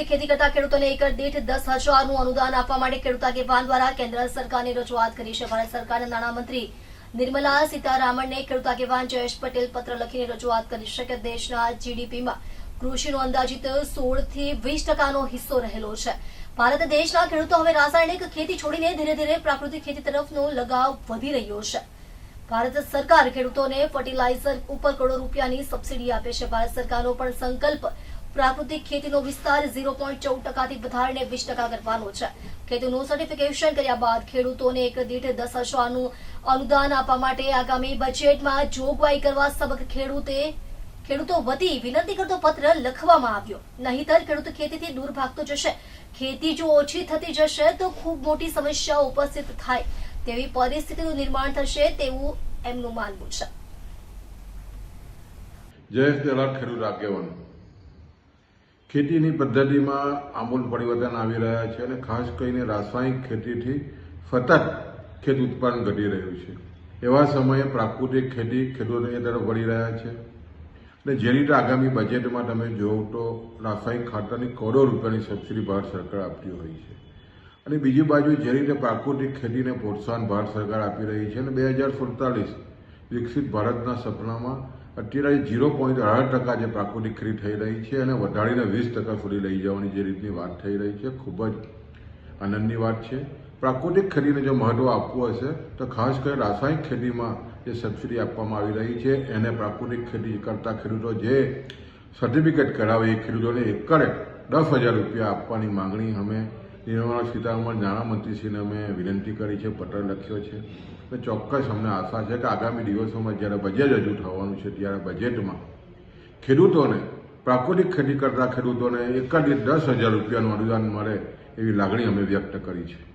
પ્રાકૃતિક ખેતી કરતા ખેડૂતોને એકર દીઠ દસ હજારનું અનુદાન આપવા માટે ખેડૂત આગેવાન દ્વારા કેન્દ્ર સરકારની રજૂઆત કરી છે. ભારત સરકારના નાણામંત્રી નિર્મલા સીતારામનને ખેડૂત આગેવાન જયેશ પટેલ પત્ર લખીને રજૂઆત કરી છે કે દેશના જીડીપીમાં કૃષિનો અંદાજિત સોળથી વીસ ટકાનો હિસ્સો રહેલો છે. ભારત દેશના ખેડૂતો હવે રાસાયણિક ખેતી છોડીને ધીરે ધીરે પ્રાકૃતિક ખેતી તરફનો લગાવ વધી રહ્યો છે. ભારત સરકાર ખેડૂતોને ફર્ટિલાઇઝર ઉપર કરોડો રૂપિયાની સબસિડી આપે છે. ભારત સરકારનો પણ સંકલ્પ પ્રાકૃતિક ખેતીનો વિસ્તાર ઝીરો પોઈન્ટ ચૌદ ટકાથી વધારીને વીસ ટકા કરવાનો છે. ખેતીનું સર્ટિફિકેશન કર્યા બાદ ખેડૂતોને એક દીઠ દસ હજારનું અનુદાન આપવા માટે આગામી બજેટમાં જોગવાઈ કરવા સબક ખેડૂતે ખેડૂતો વતી વિનંતી કરતો પત્ર લખવામાં આવ્યો. નહીતર ખેડૂત ખેતીથી દૂર ભાગતો જશે. ખેતી જો ઓછી થતી જશે તો ખૂબ મોટી સમસ્યાઓ ઉપસ્થિત થાય. તેવી પરિસ્થિતિનું નિર્માણ થશે તેવું એમનું માનવું છે. જયેશ ખેડૂત આગેવાન. ખેતીની પદ્ધતિમાં આમૂલ પરિવર્તન આવી રહ્યા છે અને ખાસ કરીને રાસાયણિક ખેતીથી સતત ખેત ઉત્પાદન ઘટી રહ્યું છે. એવા સમયે પ્રાકૃતિક ખેતી ખેડૂતોની તરફ વળી રહ્યા છે. અને જે રીતે આગામી બજેટમાં તમે જોવ તો રાસાયણિક ખાતરની કરોડો રૂપિયાની સબસિડી ભારત સરકાર આપતી હોય છે. અને બીજી બાજુ જે રીતે પ્રાકૃતિક ખેતીને પ્રોત્સાહન ભારત સરકાર આપી રહી છે અને બે હજાર સુડતાલીસ વિકસિત ભારતના સપનામાં અત્યારે ઝીરો પોઈન્ટ અઢાર ટકા જે પ્રાકૃતિક ખેતી થઈ રહી છે અને વધારીને વીસ ટકા સુધી લઈ જવાની જે રીતની વાત થઈ રહી છે, ખૂબ જ આનંદની વાત છે. પ્રાકૃતિક ખેતીને જો મહત્વ આપવું હશે, તો ખાસ કરીને રાસાયણિક ખેતીમાં જે સબસિડી આપવામાં આવી રહી છે, એને પ્રાકૃતિક ખેતી કરતા ખેડૂતો જે સર્ટિફિકેટ કરાવે એ ખેડૂતોને એકરે દસ હજાર રૂપિયા આપવાની માંગણી અમે નિર્મલા સીતારામન નાણામંત્રીશ્રીને અમે વિનંતી કરી છે, પત્ર લખ્યો છે. અને ચોક્કસ અમને આશા છે કે આગામી દિવસોમાં જ્યારે બજેટ રજૂ થવાનું છે, ત્યારે બજેટમાં ખેડૂતોને, પ્રાકૃતિક ખેતી કરતા ખેડૂતોને એક જ દસ હજાર રૂપિયાનું અનુદાન મળે એવી લાગણી અમે વ્યક્ત કરી છે.